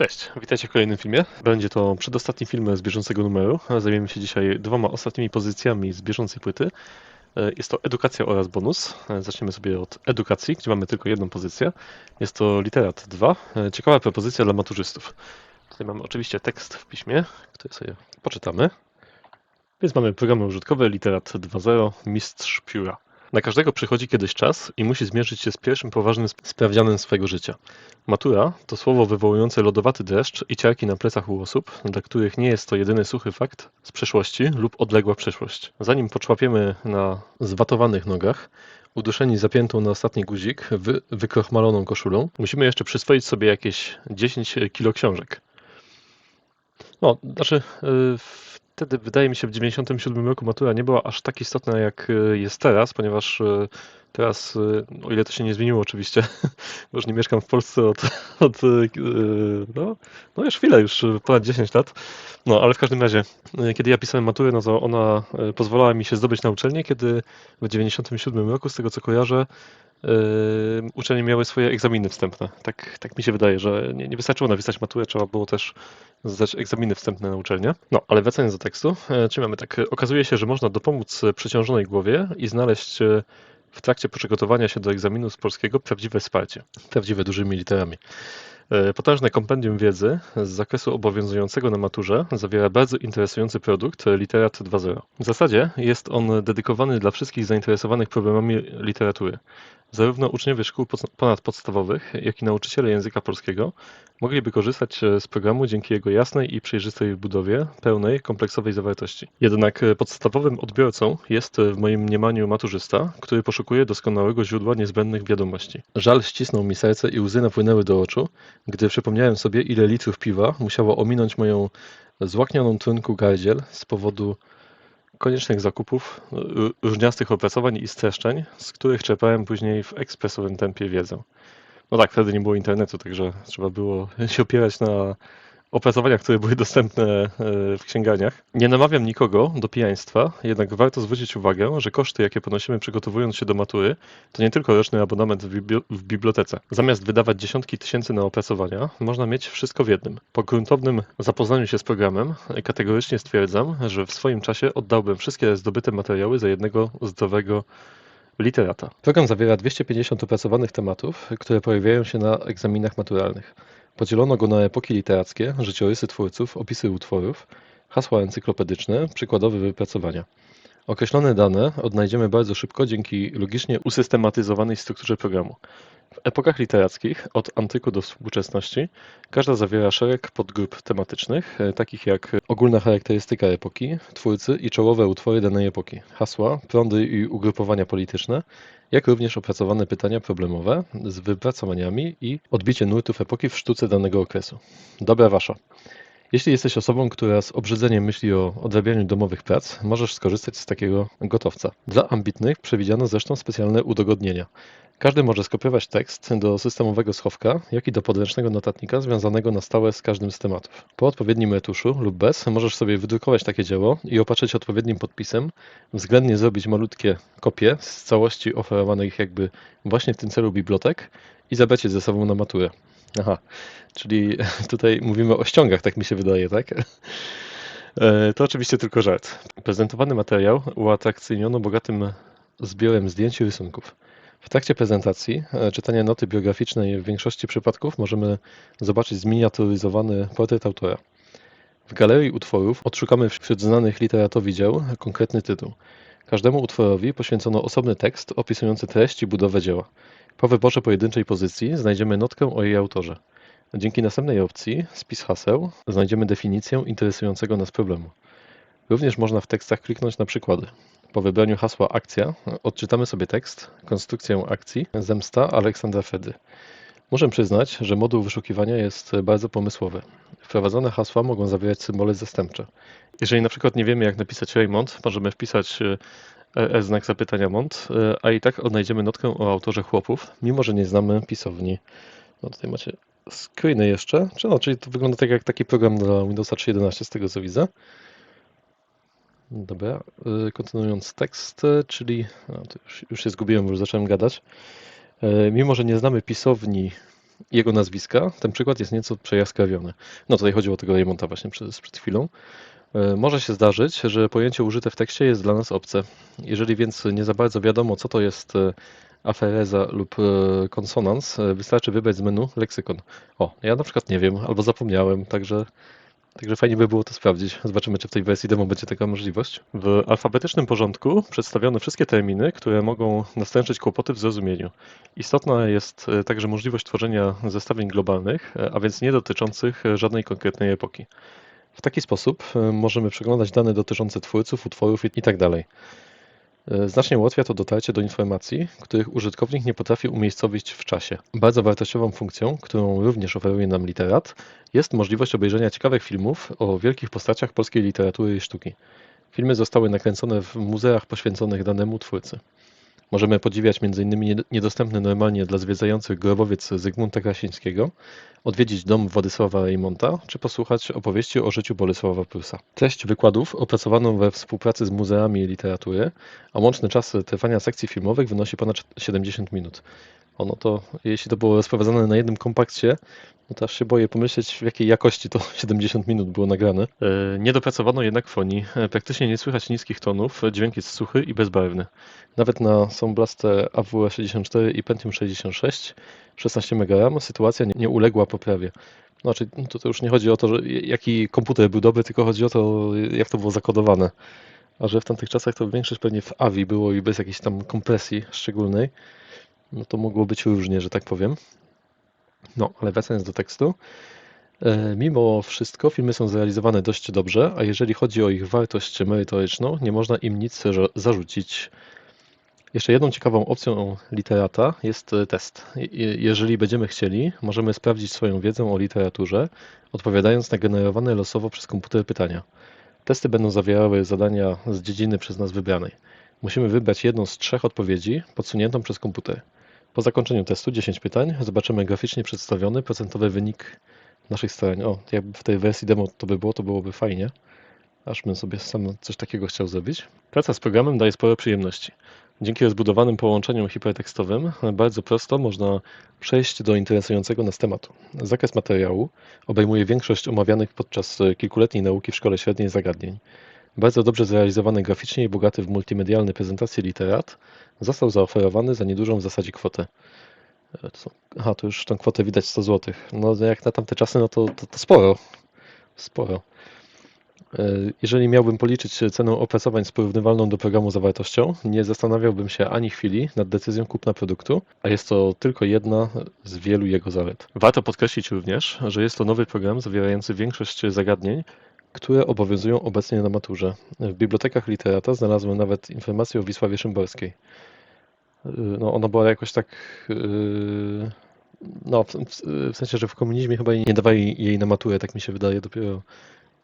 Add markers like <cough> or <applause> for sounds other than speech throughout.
Cześć, witajcie w kolejnym filmie. Będzie to przedostatni film z bieżącego numeru. Zajmiemy się dzisiaj dwoma ostatnimi pozycjami z bieżącej płyty. E, Jest to edukacja oraz bonus. E, Zaczniemy sobie od edukacji, gdzie mamy tylko jedną pozycję. Jest to literat 2. E, Ciekawa propozycja dla maturzystów. Tutaj mamy oczywiście tekst w piśmie, który sobie poczytamy. Więc mamy programy użytkowe literat 2.0 Mistrz Pióra. Na każdego przychodzi kiedyś czas i musi zmierzyć się z pierwszym poważnym sp- sprawdzianem swojego życia. Matura to słowo wywołujące lodowaty dreszcz i ciarki na plecach u osób, dla których nie jest to jedyny suchy fakt z przeszłości lub odległa przeszłość. Zanim poczłapiemy na zwatowanych nogach, uduszeni zapiętą na ostatni guzik, wy, wykrochmaloną koszulą, musimy jeszcze przyswoić sobie jakieś 10 kilo książek. No, znaczy, yy, wtedy wydaje mi się w 97 roku matura nie była aż tak istotna jak yy, jest teraz, ponieważ yy, teraz, yy, o ile to się nie zmieniło oczywiście, <laughs> bo już nie mieszkam w Polsce od, <laughs> od yy, no, no już chwilę, już ponad 10 lat. No, ale w każdym razie, yy, kiedy ja pisałem maturę, no to ona pozwalała mi się zdobyć na uczelnię, kiedy w 97 roku, z tego co kojarzę, uczelnie miały swoje egzaminy wstępne. Tak, tak mi się wydaje, że nie, nie wystarczyło napisać maturę, trzeba było też zdać egzaminy wstępne na uczelnię. No, ale wracając do tekstu, czy mamy tak, okazuje się, że można dopomóc przeciążonej głowie i znaleźć w trakcie przygotowania się do egzaminu z polskiego prawdziwe wsparcie. Prawdziwe dużymi literami. E, Potężne kompendium wiedzy z zakresu obowiązującego na maturze zawiera bardzo interesujący produkt Literat 2.0. W zasadzie jest on dedykowany dla wszystkich zainteresowanych problemami literatury. Zarówno uczniowie szkół ponadpodstawowych, jak i nauczyciele języka polskiego mogliby korzystać e, z programu dzięki jego jasnej i przejrzystej budowie, pełnej, kompleksowej zawartości. Jednak e, podstawowym odbiorcą jest e, w moim mniemaniu maturzysta, który poszukuje doskonałego źródła niezbędnych wiadomości. Żal ścisnął mi serce i łzy napłynęły do oczu, gdy przypomniałem sobie, ile litrów piwa musiało ominąć moją złaknioną trunku gardziel z powodu koniecznych zakupów, różniastych opracowań i streszczeń, z których czerpałem później w ekspresowym tempie wiedzę. No tak, wtedy nie było internetu, także trzeba było <laughs> się opierać na opracowaniach, które były dostępne e, w księgarniach. Nie namawiam nikogo do pijaństwa, jednak warto zwrócić uwagę, że koszty, jakie ponosimy przygotowując się do matury, to nie tylko roczny abonament w, w bibliotece. Zamiast wydawać dziesiątki tysięcy na opracowania, można mieć wszystko w jednym. Po gruntownym zapoznaniu się z programem, kategorycznie stwierdzam, że w swoim czasie oddałbym wszystkie zdobyte materiały za jednego zdrowego literata. Program zawiera 250 opracowanych tematów, które pojawiają się na egzaminach maturalnych. Podzielono go na epoki literackie, życiorysy twórców, opisy utworów, hasła encyklopedyczne, przykładowe wypracowania. Określone dane odnajdziemy bardzo szybko dzięki logicznie usystematyzowanej strukturze programu. W epokach literackich, od antyku do współczesności, każda zawiera szereg podgrup tematycznych, e, takich jak ogólna charakterystyka epoki, twórcy i czołowe utwory danej epoki, hasła, prądy i ugrupowania polityczne, jak również opracowane pytania problemowe z wypracowaniami i odbicie nurtów epoki w sztuce danego okresu. Dobra wasza. Jeśli jesteś osobą, która z obrzydzeniem myśli o odrabianiu domowych prac, możesz skorzystać z takiego gotowca. Dla ambitnych przewidziano zresztą specjalne udogodnienia. Każdy może skopiować tekst do systemowego schowka, jak i do podręcznego notatnika związanego na stałe z każdym z tematów. Po odpowiednim retuszu lub bez możesz sobie wydrukować takie dzieło i opatrzyć odpowiednim podpisem, względnie zrobić malutkie kopie z całości oferowanych jakby właśnie w tym celu bibliotek i zabrać je ze sobą na maturę. Aha, czyli <laughs> tutaj mówimy o ściągach, tak mi się wydaje, tak? E, To oczywiście tylko żart. Prezentowany materiał uatrakcyjniono bogatym zbiorem zdjęć i rysunków. W trakcie prezentacji e, czytania noty biograficznej w większości przypadków możemy zobaczyć zminiaturyzowany portret autora. W galerii utworów odszukamy wśród znanych literatowi dzieł konkretny tytuł. Każdemu utworowi poświęcono osobny tekst opisujący treść i budowę dzieła. Po wyborze pojedynczej pozycji znajdziemy notkę o jej autorze. Dzięki następnej opcji, spis haseł, znajdziemy definicję interesującego nas problemu. Również można w tekstach kliknąć na przykłady. Po wybraniu hasła akcja odczytamy sobie tekst, konstrukcję akcji, zemsta Aleksandra Fedy. Muszę przyznać, że moduł wyszukiwania jest bardzo pomysłowy. Wprowadzone hasła mogą zawierać symbole zastępcze. Jeżeli na przykład nie wiemy jak napisać Raymond, możemy wpisać e, e, znak zapytania Mont, e, a i tak odnajdziemy notkę o autorze chłopów, mimo że nie znamy pisowni. No tutaj macie screeny jeszcze, czy no, czyli to wygląda tak jak taki program dla Windowsa 3.11 z tego co widzę. Dobra, y, kontynuując tekst, czyli to już, już się zgubiłem, już zacząłem gadać. E, Mimo, że nie znamy pisowni jego nazwiska, ten przykład jest nieco przejaskrawiony. No tutaj chodziło o tego Raymonta właśnie przed, przed chwilą. E, Może się zdarzyć, że pojęcie użyte w tekście jest dla nas obce. Jeżeli więc nie za bardzo wiadomo, co to jest e, afereza lub e, konsonans, wystarczy wybrać z menu leksykon. O, ja na przykład nie wiem, albo zapomniałem, także, także fajnie by było to sprawdzić. Zobaczymy, czy w tej wersji demo będzie taka możliwość. W alfabetycznym porządku przedstawiono wszystkie terminy, które mogą nastręczyć kłopoty w zrozumieniu. Istotna jest także możliwość tworzenia zestawień globalnych, a więc nie dotyczących żadnej konkretnej epoki. W taki sposób e, możemy przeglądać dane dotyczące twórców, utworów itd. E, Znacznie ułatwia to dotarcie do informacji, których użytkownik nie potrafi umiejscowić w czasie. Bardzo wartościową funkcją, którą również oferuje nam literat, jest możliwość obejrzenia ciekawych filmów o wielkich postaciach polskiej literatury i sztuki. Filmy zostały nakręcone w muzeach poświęconych danemu twórcy. Możemy podziwiać m.in. nied- niedostępny normalnie dla zwiedzających grobowiec Zygmunta Krasińskiego, odwiedzić dom Władysława Reymonta, czy posłuchać opowieści o życiu Bolesława Prusa. Treść wykładów opracowano we współpracy z muzeami literatury, a łączny czas trwania sekcji filmowych wynosi ponad 70 minut. Ono to, jeśli to było rozprowadzane na jednym kompakcie, no to aż się boję pomyśleć, w jakiej jakości to <laughs> 70 minut było nagrane. E, Nie dopracowano jednak fonii. E, Praktycznie nie słychać niskich tonów, dźwięk jest suchy i bezbarwny. Nawet na Sound Blaster AW64 i Pentium 66 16 MB sytuacja nie, nie uległa poprawie. Znaczy, to, to już nie chodzi o to, że jaki komputer był dobry, tylko chodzi o to, jak to było zakodowane. A że w tamtych czasach to większość pewnie w AVI było i bez jakiejś tam kompresji szczególnej, no to mogło być różnie, że tak powiem. No, ale wracając do tekstu. E, Mimo wszystko filmy są zrealizowane dość dobrze, a jeżeli chodzi o ich wartość merytoryczną, nie można im nic za- zarzucić. Jeszcze jedną ciekawą opcją literata jest e, test. Je- Jeżeli będziemy chcieli, możemy sprawdzić swoją wiedzę o literaturze, odpowiadając na generowane losowo przez komputer pytania. Testy będą zawierały zadania z dziedziny przez nas wybranej. Musimy wybrać jedną z trzech odpowiedzi podsuniętą przez komputer. Po zakończeniu testu 10 pytań zobaczymy graficznie przedstawiony procentowy wynik naszych starań. O, jakby w tej wersji demo to by było, to byłoby fajnie. Aż bym sobie sam coś takiego chciał zrobić. Praca z programem daje spore przyjemności. Dzięki rozbudowanym połączeniom hipertekstowym bardzo prosto można przejść do interesującego nas tematu. Zakres materiału obejmuje większość omawianych podczas kilkuletniej nauki w szkole średniej zagadnień. Bardzo dobrze zrealizowany graficznie i bogaty w multimedialne prezentacje literat został zaoferowany za niedużą w zasadzie kwotę. E, Aha, to już tą kwotę widać 100 zł. No jak na tamte czasy, no to, to, to sporo. Sporo. E, Jeżeli miałbym policzyć cenę opracowań z porównywalną do programu zawartością, nie zastanawiałbym się ani chwili nad decyzją kupna produktu, a jest to tylko jedna z wielu jego zalet. Warto podkreślić również, że jest to nowy program zawierający większość zagadnień, które obowiązują obecnie na maturze. W bibliotekach literata znalazłem nawet informację o Wisławie Szymborskiej. Yy, No, ona była jakoś tak. yy, No, w, sensie, że w komunizmie chyba nie dawali jej na maturę, tak mi się wydaje, dopiero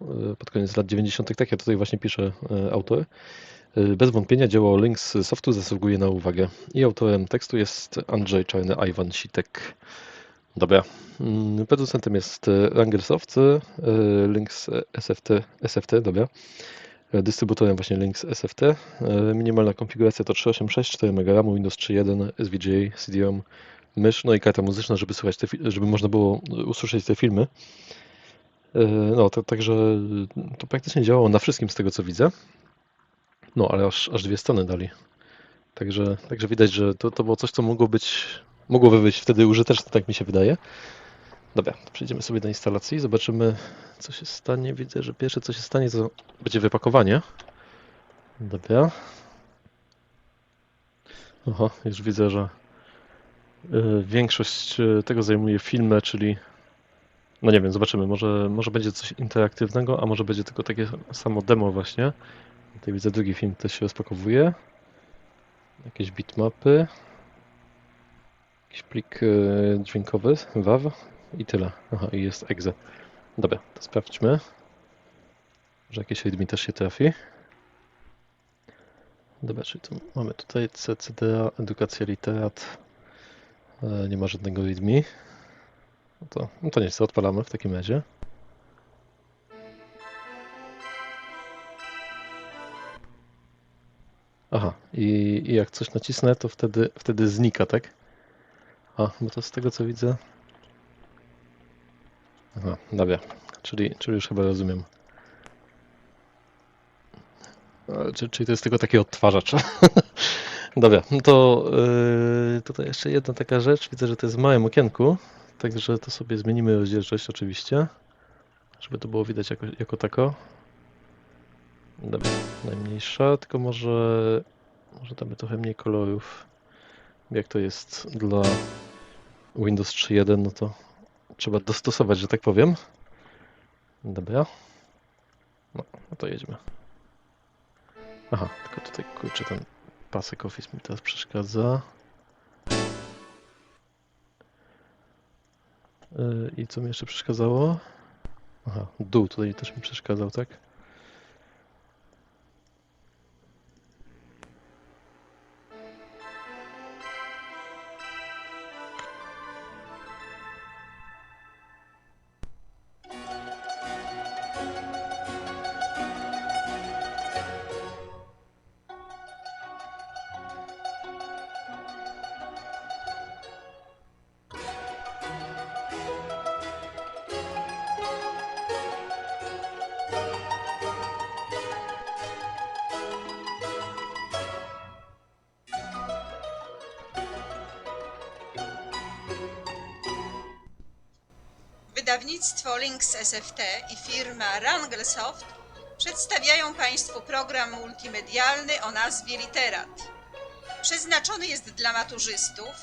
yy, pod koniec lat 90. Tak, ja tutaj właśnie piszę autor. Bez wątpienia dzieło Links Softu zasługuje na uwagę. I autorem tekstu jest Andrzej Czarny-Iwan Sitek. Dobra. Mm, Producentem jest yy, Rangersoft, yy, Links SFT, SFT, dobra. E, Dystrybutorem właśnie Links SFT. E, Minimalna konfiguracja to 386, 4 MB Windows 3.1, SVGA, CD-ROM, mysz, no i karta muzyczna, żeby słuchać te, żeby można było usłyszeć te filmy. E, No, to, także to praktycznie działało na wszystkim z tego co widzę. No, ale aż, aż dwie strony dali. Także, także widać, że to, to było coś, co mogło być, mogłoby być wtedy użyteczne, tak mi się wydaje. Dobra, przejdziemy sobie do instalacji, zobaczymy co się stanie. Widzę, że pierwsze co się stanie to będzie wypakowanie. Dobra. Oho, już widzę, że y, większość y, tego zajmuje filmy, czyli no nie wiem, zobaczymy, może, może będzie coś interaktywnego, a może będzie tylko takie samo demo właśnie. Tutaj widzę drugi film też się rozpakowuje. Jakieś bitmapy. Jakiś plik y, dźwiękowy, WAV i tyle. Aha, i jest exe. Dobra, to sprawdźmy. Może jakieś readme też się trafi. Dobra, czyli tu mamy tutaj CCDA, edukacja literat. E, Nie ma żadnego readme. No to, no to nie, co odpalamy w takim razie. Aha, i, i jak coś nacisnę, to wtedy, wtedy znika, tak? A, bo to z tego co widzę, Aha, dobra. Czyli, czyli już chyba rozumiem. E, Czy, czyli to jest tylko taki odtwarzacz. <laughs> Dobra, no to yy, tutaj jeszcze jedna taka rzecz. Widzę, że to jest w małym okienku, także to sobie zmienimy rozdzielczość oczywiście, żeby to było widać jako, jako tako. Dobra, najmniejsza, tylko może, może damy trochę mniej kolorów. Jak to jest dla Windows 3.1, no to trzeba dostosować, że tak powiem. Dobra. No, no to jedźmy. Aha, tylko tutaj kurczę ten pasek Office mi teraz przeszkadza. Yy, I co mi jeszcze przeszkadzało? Aha, dół tutaj też mi przeszkadzał, tak? Wydawnictwo Lynx SFT i firma Rangelsoft przedstawiają Państwu program multimedialny o nazwie Literat. Przeznaczony jest dla maturzystów,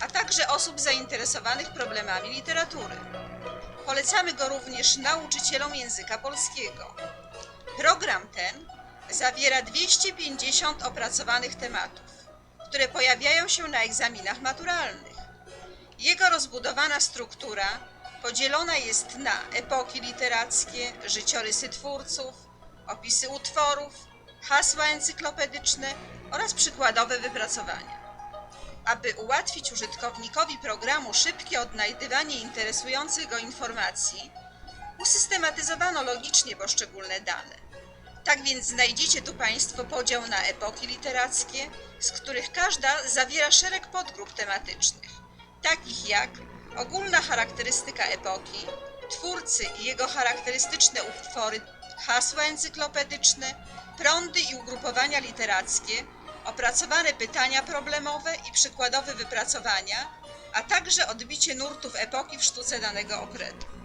a także osób zainteresowanych problemami literatury. Polecamy go również nauczycielom języka polskiego. Program ten zawiera 250 opracowanych tematów, które pojawiają się na egzaminach maturalnych. Jego rozbudowana struktura podzielona jest na epoki literackie, życiorysy twórców, opisy utworów, hasła encyklopedyczne oraz przykładowe wypracowania. Aby ułatwić użytkownikowi programu szybkie odnajdywanie interesujących go informacji, usystematyzowano logicznie poszczególne dane. Tak więc znajdziecie tu Państwo podział na epoki literackie, z których każda zawiera szereg podgrup tematycznych, takich jak ogólna charakterystyka epoki, twórcy i jego charakterystyczne utwory, hasła encyklopedyczne, prądy i ugrupowania literackie, opracowane pytania problemowe i przykładowe wypracowania, a także odbicie nurtów epoki w sztuce danego okresu.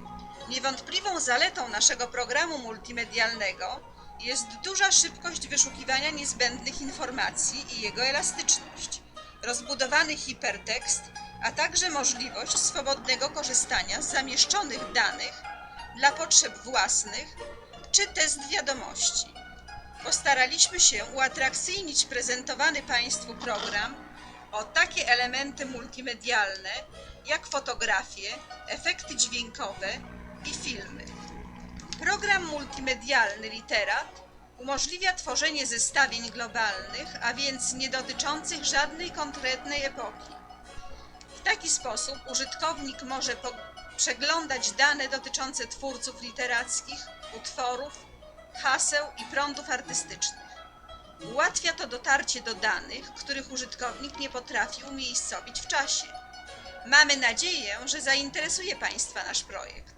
Niewątpliwą zaletą naszego programu multimedialnego jest duża szybkość wyszukiwania niezbędnych informacji i jego elastyczność, rozbudowany hipertekst, a także możliwość swobodnego korzystania z zamieszczonych danych dla potrzeb własnych czy test wiadomości. Postaraliśmy się uatrakcyjnić prezentowany Państwu program o takie elementy multimedialne jak fotografie, efekty dźwiękowe i filmy. Program multimedialny Literat umożliwia tworzenie zestawień globalnych, a więc nie dotyczących żadnej konkretnej epoki. Taki sposób użytkownik może przeglądać dane dotyczące twórców literackich, utworów, haseł i prądów artystycznych. Ułatwia to dotarcie do danych, których użytkownik nie potrafi umiejscowić w czasie. Mamy nadzieję, że zainteresuje Państwa nasz projekt.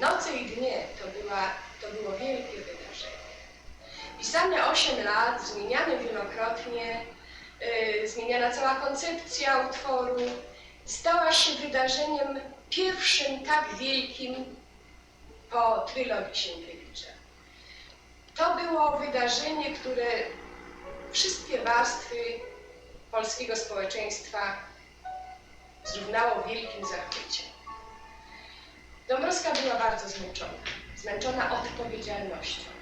Noce i dnie to, była, to było wielkie wydarzenie. Pisane 8 lat, zmieniane wielokrotnie, yy, zmieniana cała koncepcja utworu, stała się wydarzeniem pierwszym tak wielkim po trylogii Sienkiewicza. To było wydarzenie, które wszystkie warstwy polskiego społeczeństwa zrównało wielkim zachwyciem. Dąbrowska była bardzo zmęczona, zmęczona odpowiedzialnością,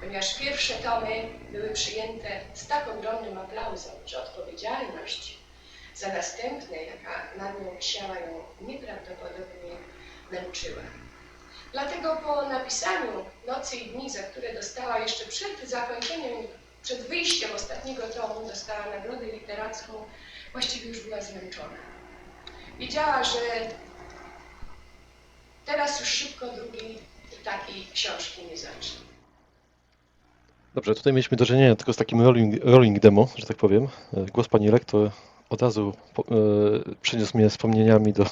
ponieważ pierwsze tomy były przyjęte z tak ogromnym aplauzem, że odpowiedzialność za następne, jaka nad nią wisiała, ją nieprawdopodobnie męczyła. Dlatego po napisaniu Nocy i Dni, za które dostała jeszcze przed zakończeniem, przed wyjściem ostatniego tomu, dostała nagrodę literacką, właściwie już była zmęczona. Wiedziała, że Teraz już szybko drugiej takiej książki nie zacznie. Dobrze, tutaj mieliśmy do czynienia tylko z takim rolling, rolling demo, że tak powiem. E, Głos pani rektor od razu po, e, przeniósł mnie wspomnieniami do,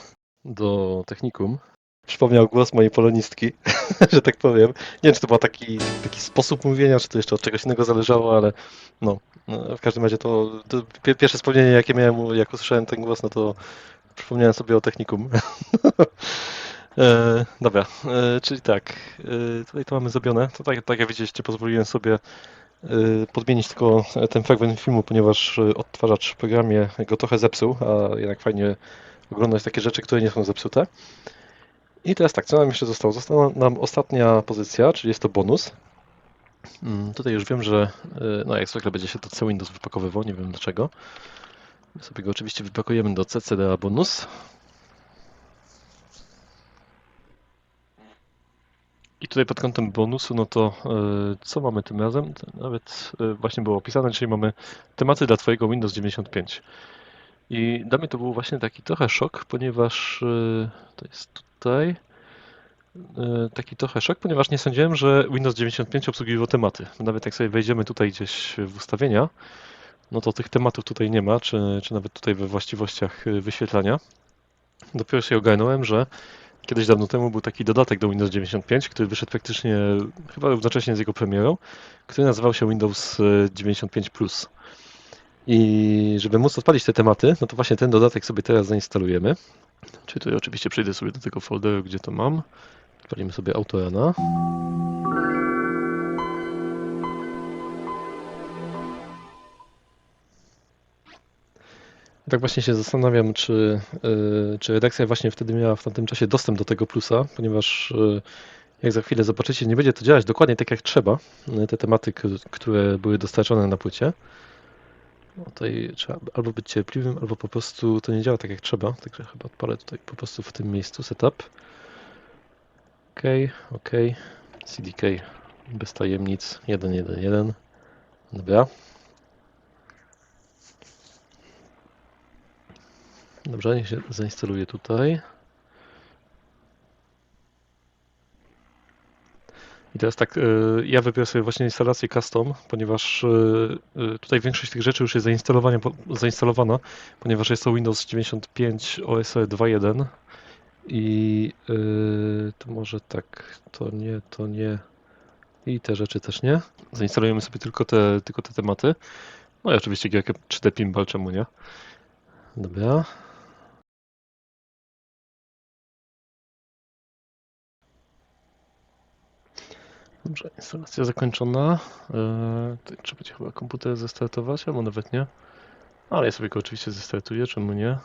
do technikum. Przypomniał głos mojej polonistki, <laughs> że tak powiem. Nie wiem, czy to był taki, taki sposób mówienia, czy to jeszcze od czegoś innego zależało, ale no, no w każdym razie to, to pie- pierwsze wspomnienie, jakie miałem, jak usłyszałem ten głos, no to przypomniałem sobie o technikum. <laughs> E, dobra, e, czyli tak, e, tutaj to mamy zrobione. To tak, tak jak widzieliście, pozwoliłem sobie e, podmienić tylko ten fragment filmu, ponieważ e, odtwarzacz w programie go trochę zepsuł, a jednak fajnie oglądać takie rzeczy, które nie są zepsute. I teraz tak, co nam jeszcze zostało? Została nam ostatnia pozycja, czyli jest to bonus. Mm, Tutaj już wiem, że no jak zwykle będzie się to cały Windows wypakowywał, nie wiem dlaczego. My sobie go oczywiście wypakujemy do CCDA bonus. I tutaj pod kątem bonusu, no to e, co mamy tym razem? Nawet e, właśnie było opisane, czyli mamy tematy dla Twojego Windows 95. I dla mnie to był właśnie taki trochę szok, ponieważ e, to jest tutaj taki trochę szok, ponieważ nie sądziłem, że Windows 95 obsługiwał tematy. Nawet jak sobie wejdziemy tutaj gdzieś w ustawienia, no to tych tematów tutaj nie ma, czy, czy nawet tutaj we właściwościach wyświetlania. Dopiero się ogarnąłem, że Kiedyś dawno temu był taki dodatek do Windows 95, który wyszedł praktycznie chyba równocześnie z jego premierą, który nazywał się Windows e, 95 Plus. I żeby móc odpalić te tematy, no to właśnie ten dodatek sobie teraz zainstalujemy. Czyli tutaj oczywiście przejdę sobie do tego folderu, gdzie to mam. Odpalimy sobie autorana. Tak właśnie się zastanawiam, czy, y, czy redakcja właśnie wtedy miała w tamtym czasie dostęp do tego plusa, ponieważ y, jak za chwilę zobaczycie, nie będzie to działać dokładnie tak jak trzeba, y, te tematy, które były dostarczone na płycie. Tutaj trzeba albo być cierpliwym, albo po prostu to nie działa tak jak trzeba, także chyba odpalę tutaj po prostu w tym miejscu setup. OK, OK, CDK bez tajemnic, 1.1.1, dobra. Dobrze, niech się zainstaluje tutaj. I teraz tak, y, ja wybiorę sobie właśnie instalację custom, ponieważ y, y, tutaj większość tych rzeczy już jest zainstalowania, po- zainstalowana, ponieważ jest to Windows 95 OSR 2.1 i to może tak, to nie, to nie i te rzeczy też nie. Zainstalujemy sobie tylko te, tylko te tematy. No i oczywiście gierkę 3D Pinball, czemu nie? Dobra. Dobrze, instalacja zakończona. Tutaj trzeba będzie chyba komputer zestartować, albo nawet nie. Ale ja sobie go oczywiście zestartuję, czemu nie?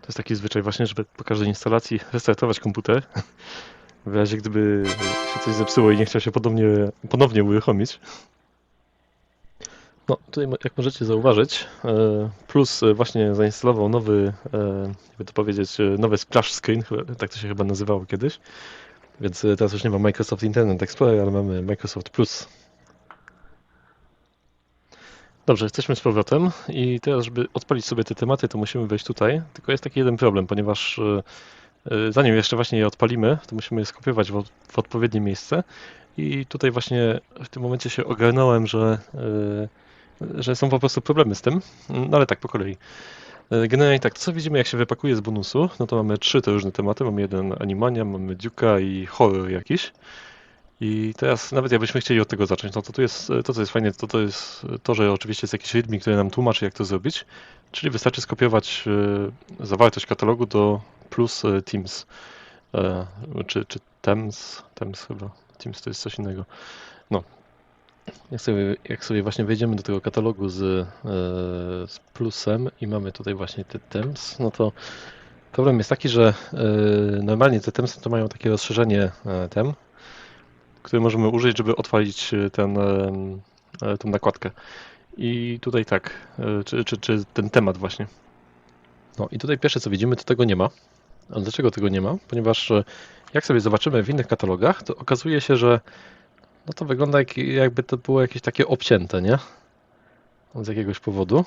To jest taki zwyczaj właśnie, żeby po każdej instalacji restartować komputer. W razie gdyby się coś zepsuło i nie chciał się ponownie, ponownie uruchomić. No, tutaj jak możecie zauważyć, e, Plus e, właśnie zainstalował nowy, e, jakby to powiedzieć, nowy splash screen, tak to się chyba nazywało kiedyś. Więc teraz już nie ma Microsoft Internet Explorer, ale mamy Microsoft Plus. Dobrze, jesteśmy z powrotem i teraz, żeby odpalić sobie te tematy, to musimy wejść tutaj. Tylko jest taki jeden problem, ponieważ zanim jeszcze właśnie je odpalimy, to musimy je skopiować w, od- w odpowiednie miejsce. I tutaj właśnie w tym momencie się ogarnąłem, że e, że są po prostu problemy z tym, no ale tak po kolei. E, Generalnie tak, to co widzimy jak się wypakuje z bonusu, no to mamy trzy te różne tematy, mamy jeden animania, mamy dziuka i horror jakiś. I teraz nawet jakbyśmy chcieli od tego zacząć, no to tu jest, to co jest fajne, to to jest to, że oczywiście jest jakiś readme, który nam tłumaczy jak to zrobić, czyli wystarczy skopiować e, zawartość katalogu do plus e, Teams, czy, czy Tems, Tems chyba, Teams to jest coś innego. No, jak sobie, jak sobie właśnie wejdziemy do tego katalogu z, e, z plusem i mamy tutaj właśnie te temps, no to problem jest taki, że e, normalnie te temps to mają takie rozszerzenie e, tem, które możemy użyć, żeby odpalić e, ten, tą nakładkę. I tutaj tak, czy, czy, czy ten temat właśnie. No i tutaj pierwsze co widzimy, to tego nie ma. A dlaczego tego nie ma? Ponieważ jak sobie zobaczymy w innych katalogach, to okazuje się, że no to wygląda jak, jakby to było jakieś takie obcięte, nie? Z jakiegoś powodu.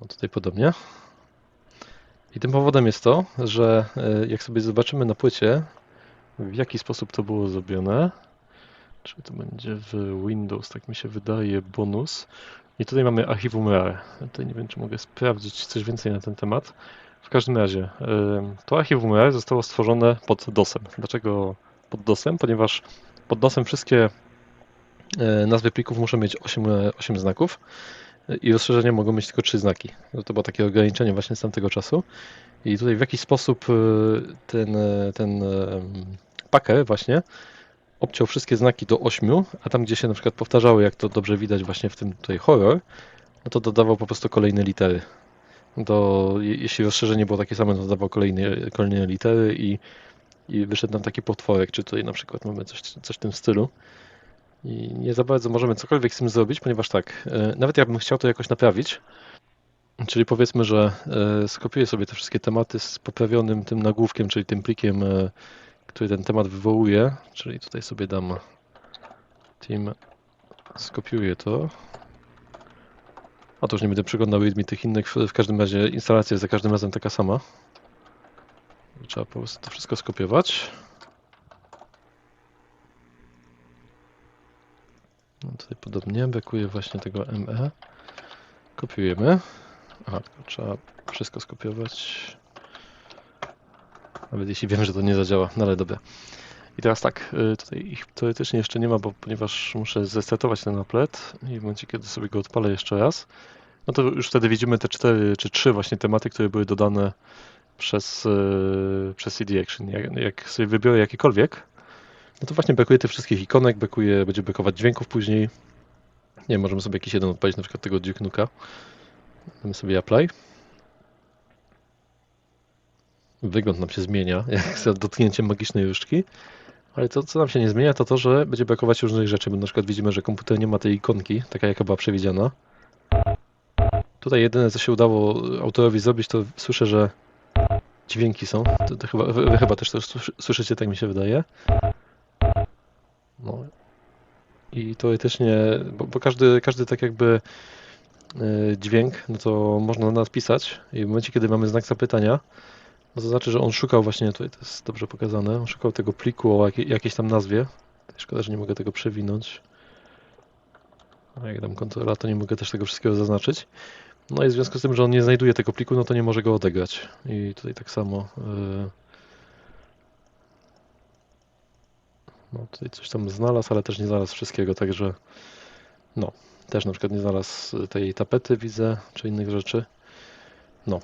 No tutaj podobnie. I tym powodem jest to, że e, jak sobie zobaczymy na płycie, w jaki sposób to było zrobione, czy to będzie w Windows, tak mi się wydaje, bonus. I tutaj mamy archiwum RAR. Tutaj nie wiem, czy mogę sprawdzić coś więcej na ten temat. W każdym razie, e, to archiwum RAR zostało stworzone pod DOSem. Dlaczego pod DOSem? Ponieważ pod DOSem wszystkie e, nazwy plików muszą mieć 8, e, 8 znaków e, i rozszerzenia mogą mieć tylko 3 znaki. No To było takie ograniczenie właśnie z tamtego czasu. I tutaj w jakiś sposób e, ten, e, ten właśnie obciął wszystkie znaki do 8, a tam gdzie się na przykład powtarzały, jak to dobrze widać właśnie w tym tutaj horror, no to dodawał po prostu kolejne litery. To je- jeśli rozszerzenie było takie same, to dodawał kolejne, kolejne litery i, i wyszedł nam taki potworek, czy tutaj na przykład mamy coś, coś w tym stylu. I nie za bardzo możemy cokolwiek z tym zrobić, ponieważ tak, e, nawet jakbym chciał to jakoś naprawić, czyli powiedzmy, że e, skopiuję sobie te wszystkie tematy z poprawionym tym nagłówkiem, czyli tym plikiem, e, który ten temat wywołuje, czyli tutaj sobie dam team, skopiuję to. A to już nie będę przeglądał readme tych innych, w każdym razie instalacja jest za każdym razem taka sama. Trzeba po prostu to wszystko skopiować. No tutaj podobnie, brakuje właśnie tego ME. Kopiujemy. Aha, trzeba wszystko skopiować. Nawet jeśli wiem, że to nie zadziała, no ale dobra. I teraz tak, y, tutaj ich teoretycznie jeszcze nie ma, bo ponieważ muszę zrestartować ten applet i w momencie, kiedy sobie go odpalę jeszcze raz, no to już wtedy widzimy te cztery czy trzy właśnie tematy, które były dodane przez, y, przez CD Action. Jak, jak sobie wybiorę jakiekolwiek, no to właśnie brakuje tych wszystkich ikonek, brakuje, będzie brakować dźwięków później. Nie możemy sobie jakiś jeden odpalić, na przykład tego Duke Nuka. Damy sobie apply. Wygląd nam się zmienia, <laughs> jak za dotknięciem magicznej różdżki. Ale to, co nam się nie zmienia, to to, że będzie brakować różnych rzeczy, bo na przykład widzimy, że komputer nie ma tej ikonki, taka jaka była przewidziana. Tutaj jedyne, co się udało autorowi zrobić, to słyszę, że dźwięki są. To, to chyba, wy, wy chyba też to słyszy- słyszycie, tak mi się wydaje. No. I teoretycznie, bo, bo każdy, każdy tak jakby y, dźwięk, no to można napisać i w momencie, kiedy mamy znak zapytania, no to znaczy, że on szukał właśnie, tutaj to jest dobrze pokazane, on szukał tego pliku o jakiej, jakiejś tam nazwie. Szkoda, że nie mogę tego przewinąć. A jak dam kontrola, to nie mogę też tego wszystkiego zaznaczyć. No i w związku z tym, że on nie znajduje tego pliku, no to nie może go odegrać. I tutaj tak samo. y, No tutaj coś tam znalazł, ale też nie znalazł wszystkiego, także no, też na przykład nie znalazł tej tapety, widzę, czy innych rzeczy. No.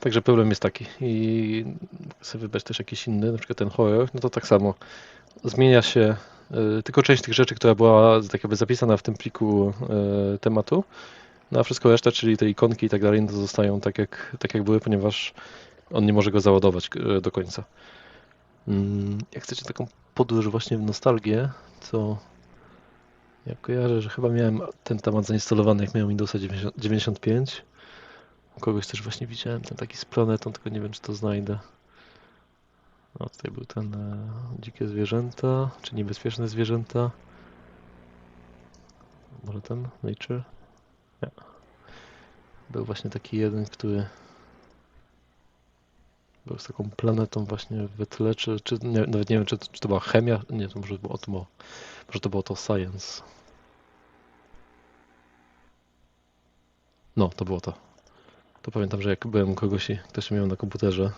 Także problem jest taki. I chcę wybrać też jakiś inny, na przykład ten horror, no to tak samo. Zmienia się y, tylko część tych rzeczy, która była tak jakby zapisana w tym pliku y, tematu, no a wszystko reszta, czyli te ikonki i tak dalej, no to zostają tak jak, tak jak były, ponieważ on nie może go załadować y, do końca. Mm, Jak chcecie taką podróż właśnie w nostalgię, to ja kojarzę, że chyba miałem ten temat zainstalowany, jak miałem Windowsa 90 95. U kogoś też właśnie widziałem ten taki z planetą, tylko nie wiem, czy to znajdę. No, tutaj był ten e, dzikie zwierzęta, czy niebezpieczne zwierzęta. Może ten Nature? Był właśnie taki jeden, który był z taką planetą właśnie w tle, czy, czy nie, nawet nie wiem, czy, czy to była chemia, nie, to może było to, może to było to science. No, to było to. To pamiętam, że jak byłem kogoś i ktoś miał na komputerze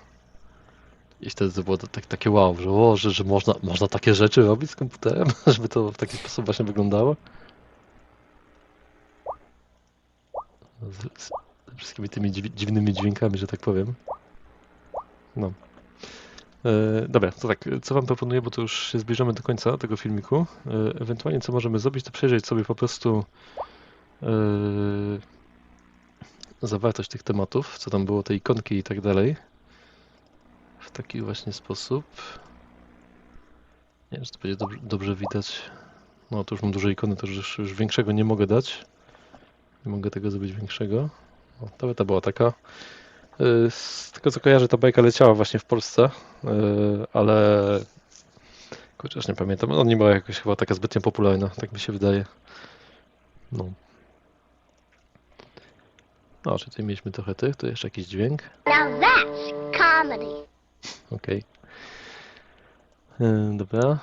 i wtedy to było tak, takie wow, że, o, że, że można, można takie rzeczy robić z komputerem, <laughs> żeby to w taki sposób właśnie wyglądało. Z, z wszystkimi tymi dziw, dziwnymi dźwiękami, że tak powiem. No. E, dobra, to tak, co Wam proponuję, bo to już się zbliżamy do końca tego filmiku. E, ewentualnie co możemy zrobić, to przejrzeć sobie po prostu e, zawartość tych tematów, co tam było, te ikonki i tak dalej. W taki właśnie sposób. Nie wiem, czy to będzie dobrze, dobrze widać. No, to już mam duże ikony, to już, już większego nie mogę dać. Nie mogę tego zrobić większego. O, ta beta była taka. Y, Z tego co kojarzę, ta bajka leciała właśnie w Polsce, y, ale już nie pamiętam. No nie była jakoś chyba taka zbytnio popularna, tak mi się wydaje. No. O, czyli tutaj mieliśmy trochę tych, tu jeszcze jakiś dźwięk. Now that's comedy. Okej. E, Dobra.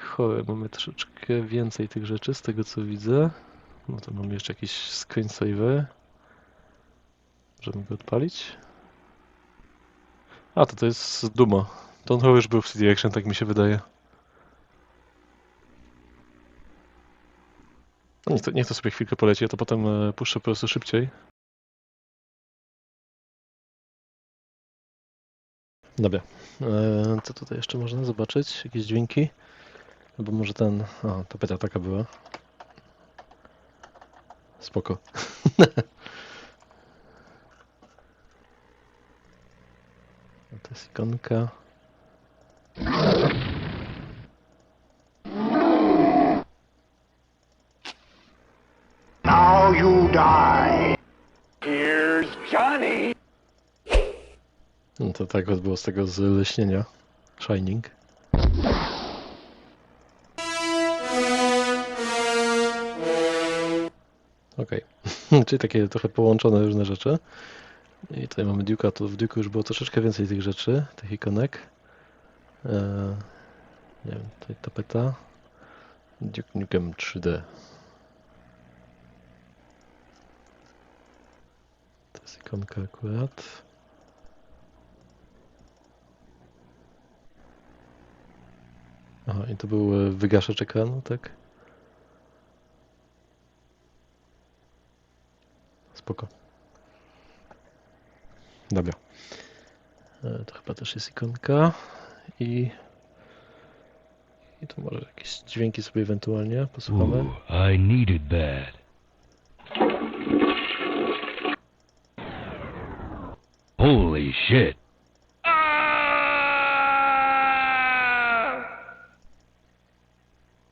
Chore, mamy troszeczkę więcej tych rzeczy z tego co widzę. No to mamy jeszcze jakiś screensaver. Możemy go odpalić. A, to to jest Duma. To on chyba już był w CD Action, tak mi się wydaje. No niech to, niech to sobie chwilkę poleci, ja to potem e, puszczę po prostu szybciej. Dobra. E, co tutaj jeszcze można zobaczyć? Jakieś dźwięki? Albo może ten... A, tapeta taka była. Spoko. <laughs> To jest ikonka. Now you die. Here's Johnny. No to tak było z tego zleśnienia. Shining. Okej. <laughs> Czyli takie trochę połączone różne rzeczy. I tutaj mamy Duke'a, to w Duke'u już było troszeczkę więcej tych rzeczy, tych ikonek. Eee, nie wiem, tutaj tapeta. Duke Nukem 3D. To jest ikonka akurat. Aha, i to był e, wygaszacz ekranu, tak? Spoko. Dobra. E, To chyba też jest ikonka i i tu może jakieś dźwięki sobie ewentualnie posłuchamy. Ooh, I needed that. Holy shit.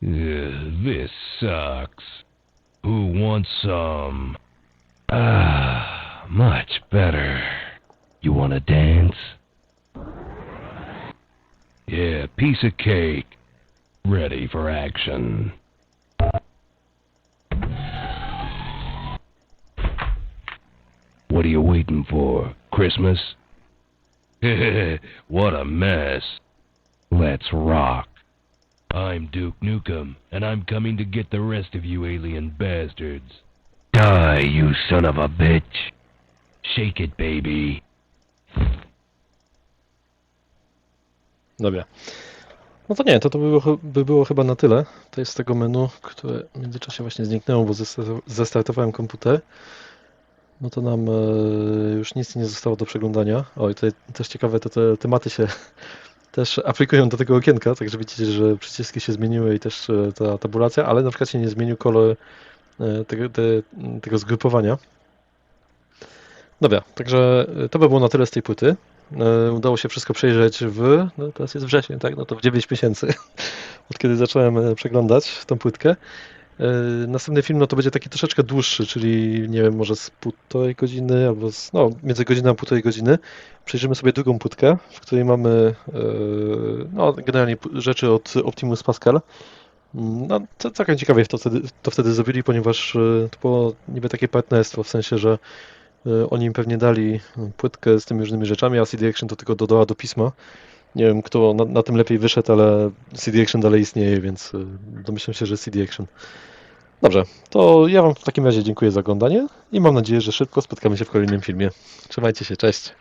Ugh, this sucks. Who wants some? Ah, much better. You want to dance? Yeah, piece of cake. Ready for action. What are you waiting for? Christmas? <laughs> what a mess. Let's rock. I'm Duke Nukem, and I'm coming to get the rest of you alien bastards. Die, you son of a bitch. Shake it, baby. Dobra. No to nie, to, to by, było, by było chyba na tyle. To jest z tego menu, które w międzyczasie właśnie zniknęło, bo zesta- zestartowałem komputer. No to nam e, już nic nie zostało do przeglądania. O, i tutaj też ciekawe, te, te tematy się <laughs> też aplikują do tego okienka, także widzicie, że przyciski się zmieniły i też e, ta tabulacja, ale na przykład się nie zmienił kolor tego, te, tego zgrupowania. Dobra, także e, to by było na tyle z tej płyty. E, Udało się wszystko przejrzeć w, no teraz jest wrzesień, tak? No to w 9 miesięcy, <laughs> od kiedy zacząłem e, przeglądać tą płytkę. E, Następny film, no to będzie taki troszeczkę dłuższy, czyli nie wiem, może z półtorej godziny, albo z, no, między godziną a półtorej godziny. Przejrzymy sobie drugą płytkę, w której mamy, e, no, generalnie rzeczy od Optimus Pascal. No, to całkiem ciekawie to wtedy, to wtedy zrobili, ponieważ e, to było niby takie partnerstwo, w sensie, że E, Oni im pewnie dali płytkę z tymi różnymi rzeczami, a CD Action to tylko dodała do pisma. Nie wiem, kto na, na tym lepiej wyszedł, ale CD Action dalej istnieje, więc e, domyślam się, że CD Action. Dobrze, to ja Wam w takim razie dziękuję za oglądanie i mam nadzieję, że szybko spotkamy się w kolejnym filmie. Trzymajcie się, cześć!